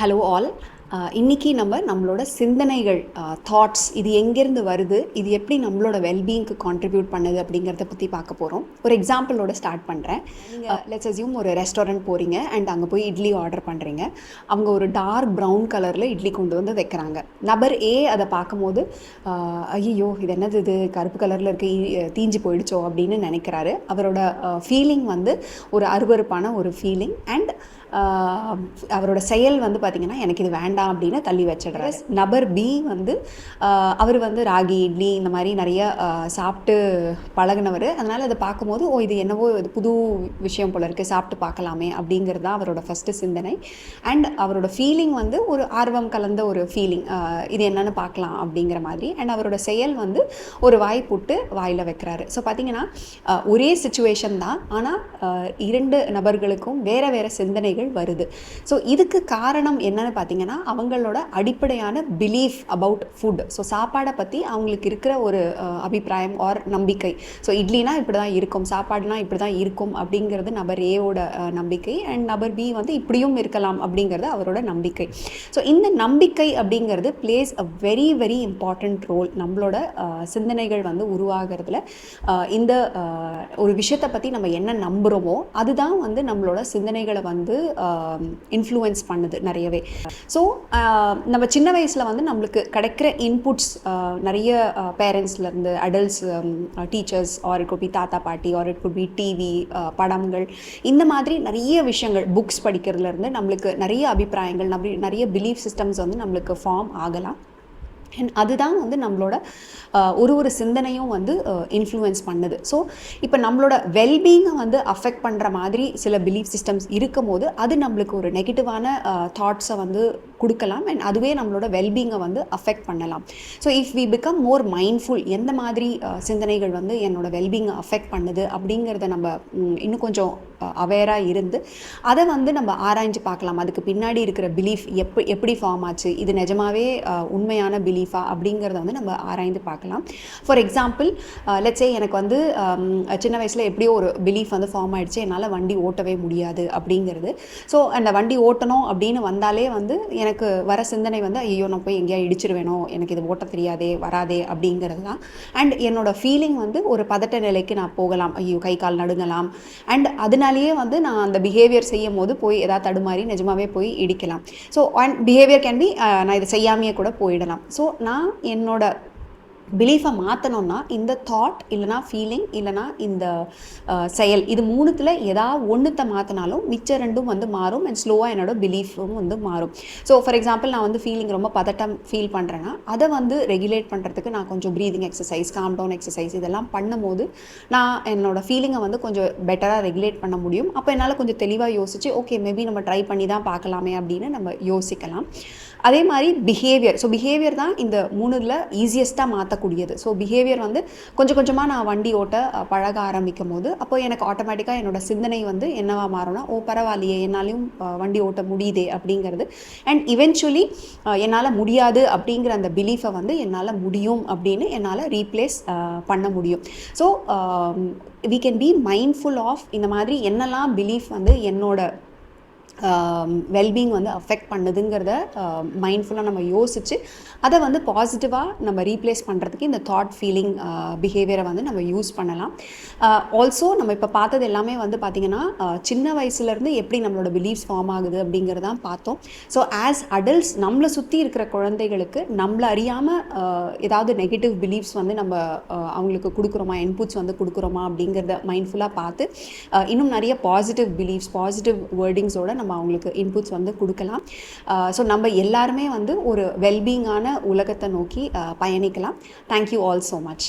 Hello all இன்றைக்கி நம்ம நம்மளோட சிந்தனைகள் தாட்ஸ் இது எங்கேருந்து வருது இது எப்படி நம்மளோட வெல்பீயிங்க்கு கான்ட்ரிபியூட் பண்ணுது அப்படிங்கிறத பற்றி பார்க்க போகிறோம் ஒரு எக்ஸாம்பிளோட ஸ்டார்ட் பண்ணுறேன் லெட்ஸ் அசியூம் ஒரு ரெஸ்டாரண்ட் போகிறீங்க அண்ட் அங்கே போய் இட்லி ஆர்டர் பண்ணுறீங்க அவங்க ஒரு டார்க் ப்ரௌன் கலரில் இட்லி கொண்டு வந்து வைக்கிறாங்க. நபர் ஏ அதை பார்க்கும்போது ஐயோ இது என்னது இது? கருப்பு கலரில் இருக்க தீஞ்சு போயிடுச்சோ அப்படின்னு நினைக்கிறாரு. அவரோட ஃபீலிங் வந்து ஒரு அருவருப்பான ஒரு ஃபீலிங் அண்ட் அவரோட செயல் வந்து பார்த்திங்கன்னா எனக்கு இது வேண்டாம் அப்படின்னு தள்ளி வச்சிடுறாரு. நபர் பி வந்து அவர் வந்து ராகி இட்லி இந்த மாதிரி நிறைய சாப்பிட்டு பழகுனவர். அதனால் அதை பார்க்கும்போது ஓ இது என்னவோ இது புது விஷயம் போல இருக்குது சாப்பிட்டு பார்க்கலாமே அப்படிங்கிறது தான் அவரோட ஃபஸ்ட்டு சிந்தனை. அண்ட் அவரோட ஃபீலிங் வந்து ஒரு ஆர்வம் கலந்த ஒரு ஃபீலிங் இது என்னன்னு பார்க்கலாம் அப்படிங்கிற மாதிரி. அண்ட் அவரோட செயல் வந்து ஒரு வாய் போட்டு வாயில் வைக்கிறாரு. ஸோ பார்த்தீங்கன்னா ஒரே சுச்சுவேஷன் தான். ஆனால் இரண்டு நபர்களுக்கும் வேறு வேறு சிந்தனைகள் வருது. ஸோ இதுக்கு காரணம் என்னன்னு பார்த்தீங்கன்னா அவங்களோட அடிப்படையான பிலீஃப் அபவுட் ஃபுட் ஸோ சாப்பாடை பற்றி அவங்களுக்கு இருக்கிற ஒரு அபிப்பிராயம் ஆர் நம்பிக்கை. ஸோ இட்லினா இப்படி தான் இருக்கும் சாப்பாடுனா இப்படி தான் இருக்கும் அப்படிங்கிறது நபர் ஏவோட நம்பிக்கை. அண்ட் நபர் பி வந்து இப்படியும் இருக்கலாம் அப்படிங்கிறது அவரோட நம்பிக்கை. ஸோ இந்த நம்பிக்கை அப்படிங்கிறது plays a very very important role நம்மளோட சிந்தனைகள் வந்து உருவாகிறதுல. இந்த ஒரு விஷயத்தை பற்றி நம்ம என்ன நம்புகிறோமோ அதுதான் வந்து நம்மளோட சிந்தனைகளை வந்து இன்ஃப்ளூயன்ஸ் பண்ணுது நிறையவே. ஸோ நம்ம சின்ன வயசில் வந்து நம்மளுக்கு கிடைக்கிற இன்புட்ஸ் நிறைய பேரண்ட்ஸ்லேருந்து adults teachers or it could be தாத்தா பாட்டி or it could be TV படங்கள் இந்த மாதிரி நிறைய விஷயங்கள் புக்ஸ் படிக்கிறதுலேருந்து நம்மளுக்கு நிறைய அபிப்பிராயங்கள் நிறைய பிலீஃப் சிஸ்டம்ஸ் வந்து நம்மளுக்கு ஃபார்ம் ஆகலாம். அதுதான் வந்து நம்மளோட ஒரு ஒரு சிந்தனையும் வந்து இன்ஃப்ளூயன்ஸ் பண்ணுது. ஸோ இப்போ நம்மளோட வெல்பீங்கை வந்து அஃபெக்ட் பண்ணுற மாதிரி சில பிலீஃப் சிஸ்டம்ஸ் இருக்கும் போது அது நம்மளுக்கு ஒரு நெகட்டிவான தாட்ஸை வந்து கொடுக்கலாம். அண்ட் அதுவே நம்மளோட வெல்பீங்கை வந்து அஃபெக்ட் பண்ணலாம். So if we become more mindful எந்த மாதிரி சிந்தனைகள் வந்து என்னோட வெல்பீங்கை அஃபெக்ட் பண்ணுது அப்படிங்கிறத நம்ம இன்னும் கொஞ்சம் அவேராக இருந்து அதை வந்து நம்ம ஆராய்ஞ்சு பார்க்கலாம். அதுக்கு பின்னாடி இருக்கிற பிலீஃப் எப்படி எப்படி ஃபார்ம் ஆச்சு இது நிஜமாவே உண்மையான பிலீஃபா அப்படிங்கிறத வந்து நம்ம ஆராய்ந்து பார்க்கலாம். ஃபார் எக்ஸாம்பிள் லெட்ஸே எனக்கு வந்து சின்ன வயசில் எப்படியோ ஒரு பிலீஃப் வந்து ஃபார்ம் ஆகிடுச்சு என்னால் வண்டி ஓட்டவே முடியாது அப்படிங்கிறது. ஸோ அந்த வண்டி ஓட்டணும் அப்படின்னு வந்தாலே வந்து எனக்கு வர சிந்தனை வந்து ஐயோ நான் போய் எங்கேயா இடிச்சிருவேனோ எனக்கு இது ஓட்ட தெரியாதே வராதே அப்படிங்கிறது தான். அண்ட் என்னோட ஃபீலிங் வந்து ஒரு பதட்ட நிலைக்கு நான் போகலாம். ஐயோ கை கால் நடுங்கலாம். அண்ட் அதனாலேயே வந்து நான் அந்த பிஹேவியர் செய்யும் போது போய் ஏதாவது தடுமாறி நிஜமாவே போய் இடிக்கலாம். So and behaviour can be நான் இதை செய்யாமையே கூட போயிடலாம். ஸோ நான் என்னோட பிலீஃபை மாற்றணும்னா இந்த தாட் இல்லைனா ஃபீலிங் இல்லைனா இந்த செயல் இது மூணுத்தில் ஏதாவது ஒன்றுத்தை மாற்றினாலும் மிச்ச ரெண்டும் வந்து மாறும் அண்ட் ஸ்லோவாக என்னோட பிலீஃபும் வந்து மாறும். ஸோ ஃபார் எக்ஸாம்பிள் நான் வந்து ஃபீலிங் ரொம்ப பதட்டம் ஃபீல் பண்ணுறேன்னா அதை வந்து ரெகுலேட் பண்ணுறதுக்கு நான் கொஞ்சம் breathing exercise calm down exercise இதெல்லாம் பண்ணும்போது நான் என்னோடய ஃபீலிங்கை வந்து கொஞ்சம் பெட்டராக ரெகுலேட் பண்ண முடியும். அப்போ என்னால் கொஞ்சம் தெளிவாக யோசிச்சு ஓகே மேபி நம்ம ட்ரை பண்ணி தான் பார்க்கலாமே அப்படின்னு நம்ம யோசிக்கலாம். அதே மாதிரி பிஹேவியர் ஸோ பிஹேவியர் தான் இந்த மூணுல ஈஸியஸ்ட்டாக மாற்றக்கூடியது ஸோ பிஹேவியர் வந்து கொஞ்சம் கொஞ்சமாக நான் வண்டி ஓட்ட பழக ஆரம்பிக்கும் போது அப்போ எனக்கு ஆட்டோமேட்டிக்காக என்னோட சிந்தனை வந்து என்னவா மாறும்னா ஓ பரவாயில்லையே என்னாலையும் வண்டி ஓட்ட முடியுதே அப்படிங்கிறது. அண்ட் இவென்ச்சுவலி என்னால் முடியாது அப்படிங்கிற அந்த பிலீஃபை வந்து என்னால் முடியும் அப்படின்னு என்னால் ரீப்ளேஸ் பண்ண முடியும். So we can be mindful of இந்த மாதிரி என்னெல்லாம் பிலீஃப் வந்து என்னோட வெல்பீங் வந்து அஃபெக்ட் பண்ணுதுங்கிறத மைண்ட்ஃபுல்லாக நம்ம யோசித்து அதை வந்து பாசிட்டிவாக நம்ம ரீப்ளேஸ் பண்ணுறதுக்கு இந்த தாட் ஃபீலிங் பிஹேவியரை வந்து நம்ம யூஸ் பண்ணலாம். ஆல்சோ நம்ம இப்போ பார்த்தது எல்லாமே வந்து பார்த்திங்கன்னா சின்ன வயசுலேருந்து எப்படி நம்மளோட பிலீஃப்ஸ் ஃபார்ம் ஆகுது அப்படிங்கிறதான் பார்த்தோம். ஸோ ஆஸ் அடல்ட்ஸ் நம்மளை சுற்றி இருக்கிற குழந்தைகளுக்கு நம்மளை அறியாமல் ஏதாவது நெகட்டிவ் பிலீஃப்ஸ் வந்து நம்ம அவங்களுக்கு கொடுக்குறோமா இன்புட்ஸ் வந்து கொடுக்குறோமா அப்படிங்கிறத மைண்ட்ஃபுல்லாக பார்த்து இன்னும் நிறைய பாசிட்டிவ் பிலீஃப்ஸ் பாசிட்டிவ் வேர்டிங்ஸோட நம்ம அவங்களுக்கு இன்புட்ஸ் வந்து கொடுக்கலாம். ஸோ நம்ம எல்லாருமே வந்து ஒரு வெல்பீங்கான உலகத்தை நோக்கி பயணிக்கலாம். Thank you all so much